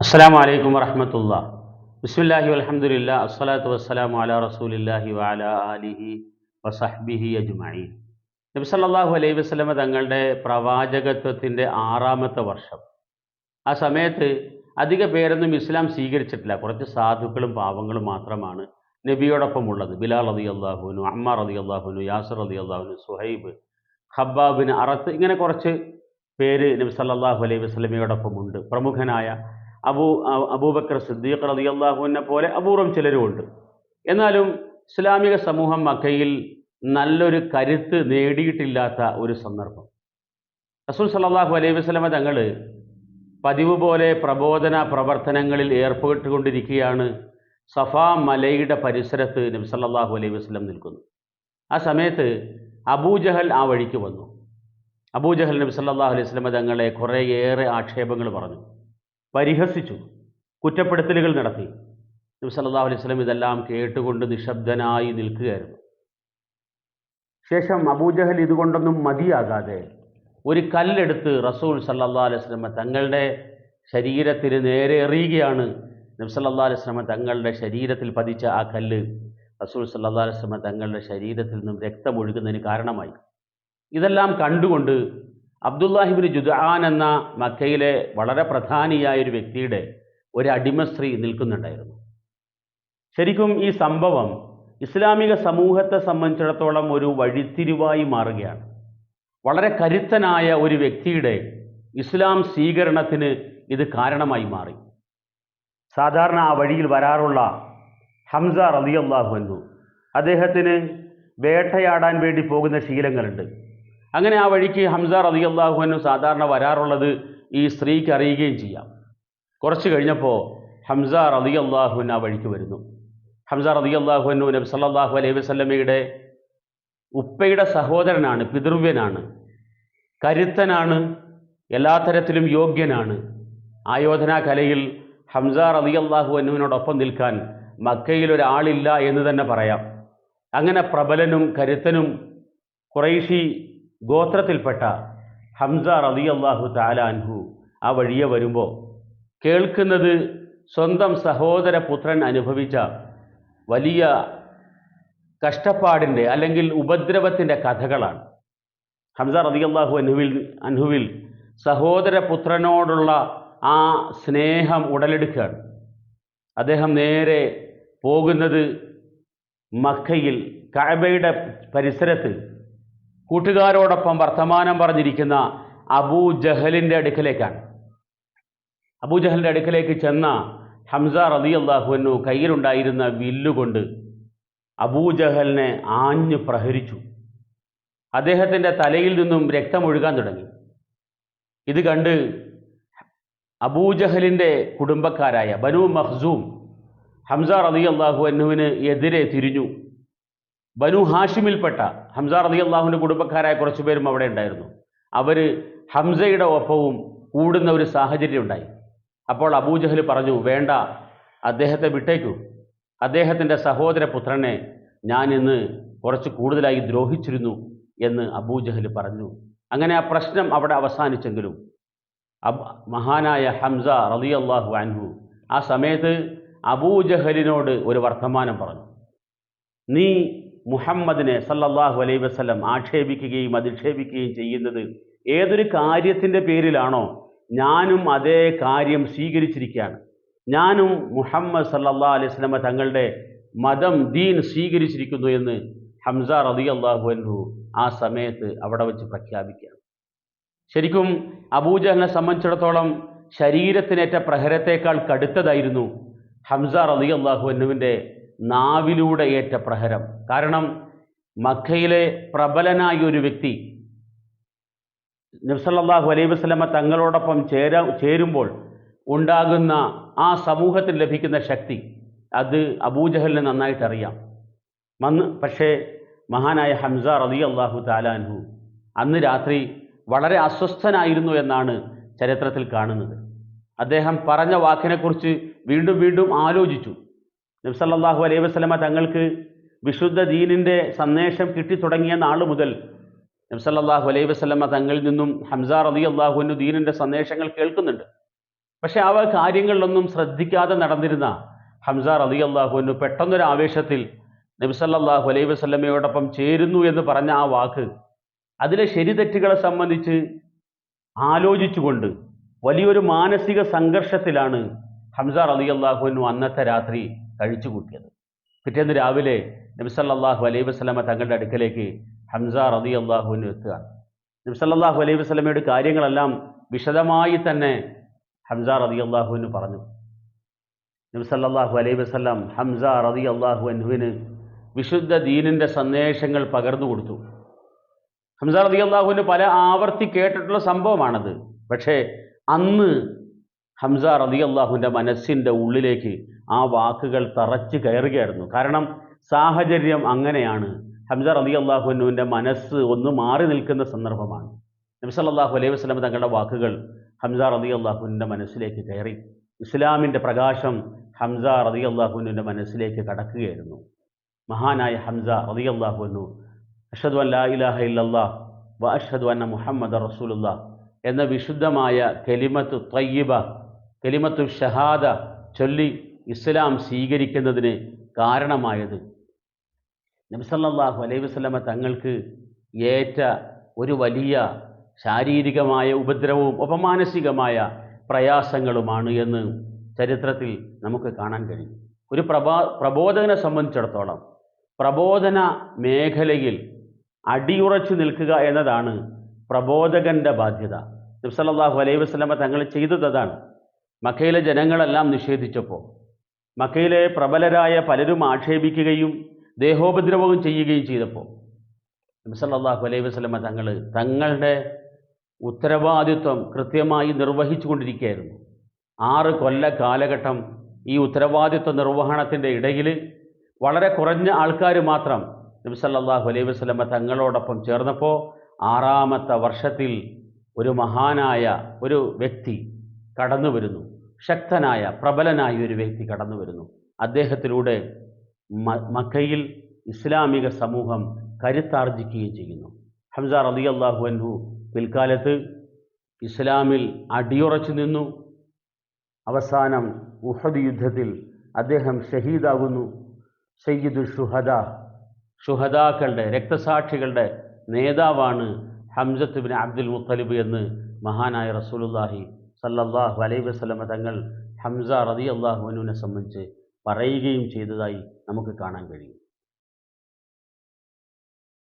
അസ്സാം വലൈക്കും വറഹമത്തുള്ള. ബിസ്മില്ലാഹി വലഹമുല്ല അസ്സലാത്തു വസ്സലാം അല റസൂലില്ലാഹി വാല അലിഹി വസഹ്ബിഹി അജ്മഈൻ. നബി സല്ലല്ലാഹു അലൈഹി വസ്ലമ തങ്ങളുടെ പ്രവാചകത്വത്തിന്റെ ആറാമത്തെ വർഷം. ആ സമയത്ത് അധിക പേരൊന്നും ഇസ്ലാം സ്വീകരിച്ചിട്ടില്ല. കുറച്ച് സാധുക്കളും പാവങ്ങളും മാത്രമാണ് നബിയോടൊപ്പം ഉള്ളത് ബിലാൽ റതി അള്ളാഹുനു അമ്മ റതി അള്ളാഹുനു യാസർ റതി അള്ളാഹുനു സുഹൈബ് ഹബ്ബാബിന് അറത്ത് ഇങ്ങനെ കുറച്ച് പേര് നബി സല്ലല്ലാഹു അലൈഹി വസല്ലമയോടൊപ്പം ഉണ്ട് പ്രമുഖനായ അബൂ അബൂബക്കർ സിദ്ദീഖ് അള്ളാഹുവിനെ പോലെ അപൂർവം ചിലരുമുണ്ട്. എന്നാലും ഇസ്ലാമിക സമൂഹം മക്കയിൽ നല്ലൊരു കരുത്ത് നേടിയിട്ടില്ലാത്ത ഒരു സന്ദർഭം. റസൂൽ സല്ലല്ലാഹു അലൈഹി വസ്ലമ തങ്ങൾ പതിവ് പോലെ പ്രബോധന പ്രവർത്തനങ്ങളിൽ ഏർപ്പെട്ടുകൊണ്ടിരിക്കുകയാണ്. സഫാ മലയുടെ പരിസരത്ത് നബി സല്ലല്ലാഹു അലൈഹി വസല്ലം നിൽക്കുന്നു. ആ സമയത്ത് അബൂജഹൽ ആ വഴിക്ക് വന്നു. അബൂജഹൽ നബി സല്ലല്ലാഹു അലൈഹി വസ്ലമ തങ്ങളെ കുറേയേറെ ആക്ഷേപങ്ങൾ പറഞ്ഞു. പരിഹസിച്ചു കുറ്റപ്പെടുത്തലുകൾ നടത്തി. നബി സല്ലാ അലൈഹി സ്വലം ഇതെല്ലാം കേട്ടുകൊണ്ട് നിശബ്ദനായി നിൽക്കുകയായിരുന്നു. ശേഷം അബൂജഹൽ ഇതുകൊണ്ടൊന്നും മതിയാകാതെ ഒരു കല്ലെടുത്ത് റസൂൽ സല്ലാ അലൈഹി വസല്ലമ തങ്ങളുടെ ശരീരത്തിന് നേരെ എറിയുകയാണ്. അലൈഹി വസല്ലമ തങ്ങളുടെ ശരീരത്തിൽ പതിച്ച ആ കല്ല് റസൂൽ സല്ലാ അലൈഹി വസല്ലമ തങ്ങളുടെ ശരീരത്തിൽ നിന്നും രക്തമൊഴുകുന്നതിന് കാരണമായി. ഇതെല്ലാം കണ്ടുകൊണ്ട് അബ്ദുല്ലാഹിബിന് ജുദാൻ എന്ന മക്കയിലെ വളരെ പ്രധാനിയായ ഒരു വ്യക്തിയുടെ ഒരു അടിമ സ്ത്രീ നിൽക്കുന്നുണ്ടായിരുന്നു. ശരിക്കും ഈ സംഭവം ഇസ്ലാമിക സമൂഹത്തെ സംബന്ധിച്ചിടത്തോളം ഒരു വഴിത്തിരിവായി മാറുകയാണ്. വളരെ കരുത്തനായ ഒരു വ്യക്തിയുടെ ഇസ്ലാം സ്വീകരണത്തിന് ഇത് കാരണമായി മാറി. സാധാരണ ആ വഴിയിൽ വരാറുള്ള ഹംസ റളിയല്ലാഹു എന്നു അദ്ദേഹത്തിന് വേട്ടയാടാൻ വേണ്ടി പോകുന്ന ശീലങ്ങളുണ്ട്. അങ്ങനെ ആ വഴിക്ക് ഹംസ റളിയല്ലാഹു അൻഹു സാധാരണ വരാറുള്ളത് ഈ സ്ത്രീക്ക് അറിയുകയും ചെയ്യാം. കുറച്ച് കഴിഞ്ഞപ്പോൾ ഹംസ റളിയല്ലാഹു അൻഹു ആ വഴിക്ക് വരുന്നു. ഹംസ റളിയല്ലാഹു അൻഹു നബി സല്ലാഹു അലൈഹി വസ്ലമയുടെ ഉപ്പയുടെ സഹോദരനാണ് പിതൃവ്യനാണ് കരുത്തനാണ് എല്ലാ തരത്തിലും യോഗ്യനാണ്. ആയോധനാ കലയിൽ ഹംസ റളിയല്ലാഹു അൻഹുവിനോടൊപ്പം നിൽക്കാൻ മക്കയിൽ ഒരാളില്ല എന്ന് തന്നെ പറയാം. അങ്ങനെ പ്രബലനും കരുത്തനും ഖുറൈശി ഗോത്രത്തിൽപ്പെട്ട ഹംസ റബി അള്ളാഹു താലാൻഹു ആ വഴിയെ വരുമ്പോൾ കേൾക്കുന്നത് സ്വന്തം സഹോദര പുത്രൻ അനുഭവിച്ച വലിയ കഷ്ടപ്പാടിന്റെ അല്ലെങ്കിൽ ഉപദ്രവത്തിന്റെ കഥകളാണ്. ഹംസ റളിയല്ലാഹു അൻഹുവിൽ അൻഹുവിൽ സഹോദര പുത്രനോടുള്ള ആ സ്നേഹം ഉടലെടുക്കുകയാണ്. അദ്ദേഹം നേരെ പോകുന്നത് മക്കയിൽ കഅബയുടെ പരിസരത്ത് കൂട്ടുകാരോടൊപ്പം വർത്തമാനം പറഞ്ഞിരിക്കുന്ന അബൂ ജഹലിന്റെ അടുക്കലേക്കാണ്. അബൂ ജഹലിന്റെ അടുക്കലേക്ക് ചെന്ന ഹംസ റതി അള്ളാഹുവിനു കയ്യിലുണ്ടായിരുന്ന വില്ലുകൊണ്ട് അബൂ ജഹലിനെ ആഞ്ഞു പ്രഹരിച്ചു. അദ്ദേഹത്തിന്റെ തലയിൽ നിന്നും രക്തമൊഴുകാൻ തുടങ്ങി. ഇത് കണ്ട് അബൂജഹലിന്റെ കുടുംബക്കാരായ ബനു മഹ്സൂം ഹംസ റതി അള്ളാഹു അന്നുവിന് എതിരെ തിരിഞ്ഞു. ബനു ഹാഷിമിൽപ്പെട്ട ഹംസ റതി അള്ളാഹുവിന്റെ കുടുംബക്കാരായ കുറച്ച് പേരും അവിടെ ഉണ്ടായിരുന്നു. അവർ ഹംസയുടെ ഒപ്പവും കൂടുന്ന ഒരു സാഹചര്യം ഉണ്ടായി. അപ്പോൾ അബൂജഹൽ പറഞ്ഞു വേണ്ട അദ്ദേഹത്തെ വിട്ടേക്കൂ. അദ്ദേഹത്തിന്റെ സഹോദര പുത്രനെ ഞാൻ ഇന്ന് കുറച്ച് കൂടുതലായി ദ്രോഹിച്ചിരുന്നു എന്ന് അബൂജഹൽ പറഞ്ഞു. അങ്ങനെ ആ പ്രശ്നം അവിടെ അവസാനിച്ചെങ്കിലും മഹാനായ ഹംസ റളിയല്ലാഹു അൻഹു ആ സമയത്ത് അബൂജഹലിനോട് ഒരു വർത്തമാനം പറഞ്ഞു. നീ മുഹമ്മദിനെ സല്ലല്ലാഹു അലൈഹി വസ്ലം ആക്ഷേപിക്കുകയും അധിക്ഷേപിക്കുകയും ചെയ്യുന്നത് ഏതൊരു കാര്യത്തിന്റെ പേരിലാണോ ഞാനും അതേ കാര്യം സ്വീകരിച്ചിരിക്കുകയാണ്. ഞാനും മുഹമ്മദ് സല്ലാ അലൈഹി സ്വലമ തങ്ങളുടെ മതം ദീൻ സ്വീകരിച്ചിരിക്കുന്നു എന്ന് ഹംസ അള്ളാഹു അൻഹു ആ സമയത്ത് അവിടെ വെച്ച് പ്രഖ്യാപിക്കുകയാണ്. ശരിക്കും അബൂജഹലിനെ സംബന്ധിച്ചിടത്തോളം ശരീരത്തിനേറ്റ പ്രഹരത്തേക്കാൾ കടുത്തതായിരുന്നു ഹംസ അള്ളാഹു അൻഹുവിന്റെ നാവിലൂടെ ഏറ്റ പ്രഹരം. കാരണം മക്കയിലെ പ്രബലനായ ഒരു വ്യക്തി നബ്സല്ലാഹു അലൈഹി വസ്ലമ തങ്ങളോടൊപ്പം ചേരാ ചേരുമ്പോൾ ഉണ്ടാകുന്ന ആ സമൂഹത്തിൽ ലഭിക്കുന്ന ശക്തി അത് അബൂജഹലിന് നന്നായിട്ട് അറിയാം വന്ന് പക്ഷേ മഹാനായ ഹംസ റതി അള്ളാഹു താലാൻഹു അന്ന് രാത്രി വളരെ അസ്വസ്ഥനായിരുന്നു എന്നാണ് ചരിത്രത്തിൽ കാണുന്നത്. അദ്ദേഹം പറഞ്ഞ വാക്കിനെക്കുറിച്ച് വീണ്ടും വീണ്ടും ആലോചിച്ചു. നബ്സല്ലാഹു അലൈഹി വസ്ലമ തങ്ങൾക്ക് വിശുദ്ധ ദീനിന്റെ സന്ദേശം കിട്ടിത്തുടങ്ങിയ നാൾ മുതൽ നബ്സല്ലാഹു അലൈഹി വസ്ലമ തങ്ങളിൽ നിന്നും ഹംസ റബി അള്ളാഹുവിന്റെ ദീനിന്റെ സന്ദേശങ്ങൾ കേൾക്കുന്നുണ്ട്. പക്ഷെ അവ കാര്യങ്ങളിലൊന്നും ശ്രദ്ധിക്കാതെ നടന്നിരുന്ന ഹംസ റബി അള്ളാഹുവിന് പെട്ടെന്നൊരു ആവേശത്തിൽ നബ്സല്ലാഹു അലൈഹി വസ്ലമയോടൊപ്പം ചേരുന്നു എന്ന് പറഞ്ഞ ആ വാക്ക് അതിലെ ശരി തെറ്റുകളെ സംബന്ധിച്ച് ആലോചിച്ചുകൊണ്ട് വലിയൊരു മാനസിക സംഘർഷത്തിലാണ് ഹംസ റലി അള്ളാഹുവിനു അന്നത്തെ രാത്രി കഴിച്ചു കൂട്ടിയത്. പിറ്റേന്ന് രാവിലെ നബിസല്ലാഹു അലൈഹി വസ്ലമ തങ്ങളുടെ അടുക്കലേക്ക് ഹംസ റബി അള്ളാഹുവിന് എത്തുകയാണ്. നബിസല്ലാഹു അലൈഹി വസ്ലമയുടെ കാര്യങ്ങളെല്ലാം വിശദമായി തന്നെ ഹംസ റതി അള്ളാഹുവിന് പറഞ്ഞു. നബിസല്ലാഹു അലൈഹി വസ്ലം ഹംസ റതി അള്ളാഹു അനുവിന് വിശുദ്ധ ദീനിന്റെ സന്ദേശങ്ങൾ പകർന്നു കൊടുത്തു. ഹംസ റതി അള്ളാഹുവിന് പല ആവർത്തി കേട്ടിട്ടുള്ള സംഭവമാണത്. പക്ഷേ അന്ന് ഹംസ റതി അള്ളാഹുവിന്റെ മനസ്സിന്റെ ഉള്ളിലേക്ക് ആ വാക്കുകൾ തറച്ച് കയറുകയായിരുന്നു. കാരണം സാഹചര്യം അങ്ങനെയാണ്. ഹംസ റതി അള്ളാഹുനുവിന്റെ മനസ്സ് ഒന്ന് മാറി നിൽക്കുന്ന സന്ദർഭമാണ്. നബി സല്ലല്ലാഹു അലൈഹി വസ്ലം തങ്ങളുടെ വാക്കുകൾ ഹംസ റതി അള്ളാഹുവിന്റെ മനസ്സിലേക്ക് കയറി. ഇസ്ലാമിന്റെ പ്രകാശം ഹംസ റതി അള്ളാഹുവിന്റെ മനസ്സിലേക്ക് കടക്കുകയായിരുന്നു. മഹാനായ ഹംസ റതി അള്ളാഹുനു അഷദ് അല്ലാ ഇലാഹ ഇല്ലാ വ അഷദ് അന്ന മുഹമ്മദ് റസൂലുള്ള എന്ന വിശുദ്ധമായ കെലിമത്ത് തയ്യിബ കെലിമത്തു ഷഹാദ ചൊല്ലി ഇസ്ലാം സ്വീകരിക്കുന്നതിന് കാരണമായത്. നബിസല്ലാഹു അലൈഹി വസ്ലമ തങ്ങൾക്ക് ഏറ്റ ഒരു വലിയ ശാരീരികമായ ഉപദ്രവവും ഉപമാനസികമായ പ്രയാസങ്ങളുമാണ് എന്ന് ചരിത്രത്തിൽ നമുക്ക് കാണാൻ കഴിയും. ഒരു പ്രഭാ പ്രബോധകനെ സംബന്ധിച്ചിടത്തോളം പ്രബോധന മേഖലയിൽ അടിയുറച്ചു നിൽക്കുക എന്നതാണ് പ്രബോധകന്റെ ബാധ്യത. നബ്സല്ലാഹു അലൈഹി വസ്ലമ തങ്ങൾ ചെയ്തത് അതാണ്. മക്കയിലെ ജനങ്ങളെല്ലാം നിഷേധിച്ചപ്പോൾ മക്കയിലെ പ്രബലരായ പലരും ആക്ഷേപിക്കുകയും ദേഹോപദ്രവവും ചെയ്യുകയും ചെയ്തപ്പോൾ നബിസല്ലാഹു അലൈഹി വസ്ലമ തങ്ങൾ തങ്ങളുടെ ഉത്തരവാദിത്വം കൃത്യമായി നിർവഹിച്ചു കൊണ്ടിരിക്കുകയായിരുന്നു ആറ് കൊല്ല കാലഘട്ടം ഈ ഉത്തരവാദിത്വ നിർവഹണത്തിന്റെ ഇടയിൽ വളരെ കുറഞ്ഞ ആൾക്കാർ മാത്രം നബിസല്ലാഹു അലൈഹി വസ്ലമ തങ്ങളോടൊപ്പം ചേർന്നപ്പോൾ ആറാമത്തെ വർഷത്തിൽ ഒരു മഹാനായ ഒരു വ്യക്തി കടന്നു വരുന്നു. ശക്തനായ പ്രബലനായ ഒരു വ്യക്തി കടന്നു വരുന്നു. അദ്ദേഹത്തിലൂടെ മക്കയിൽ ഇസ്ലാമിക സമൂഹം കരുത്താർജിക്കുകയും ചെയ്യുന്നു. ഹംസ റലി അള്ളാഹു അൻഹു പിൽക്കാലത്ത് ഇസ്ലാമിൽ അടിയുറച്ചു നിന്നു. അവസാനം ഉഹദ് യുദ്ധത്തിൽ അദ്ദേഹം ഷഹീദാകുന്നു. സയ്യിദു ഷുഹദ. ഷുഹദാക്കളുടെ രക്തസാക്ഷികളുടെ നേതാവാണ് ഹംസത്ത് ബിൻ അബ്ദുൽ മുത്തലിബ് എന്ന് മഹാനായ റസൂലുല്ലാഹി സല്ലല്ലാഹു അലൈഹി വസ്ലമ തങ്ങൾ ഹംസ റതി അള്ളാഹുവിനെ സംബന്ധിച്ച് പറയുകയും ചെയ്തതായി നമുക്ക് കാണാൻ കഴിയും.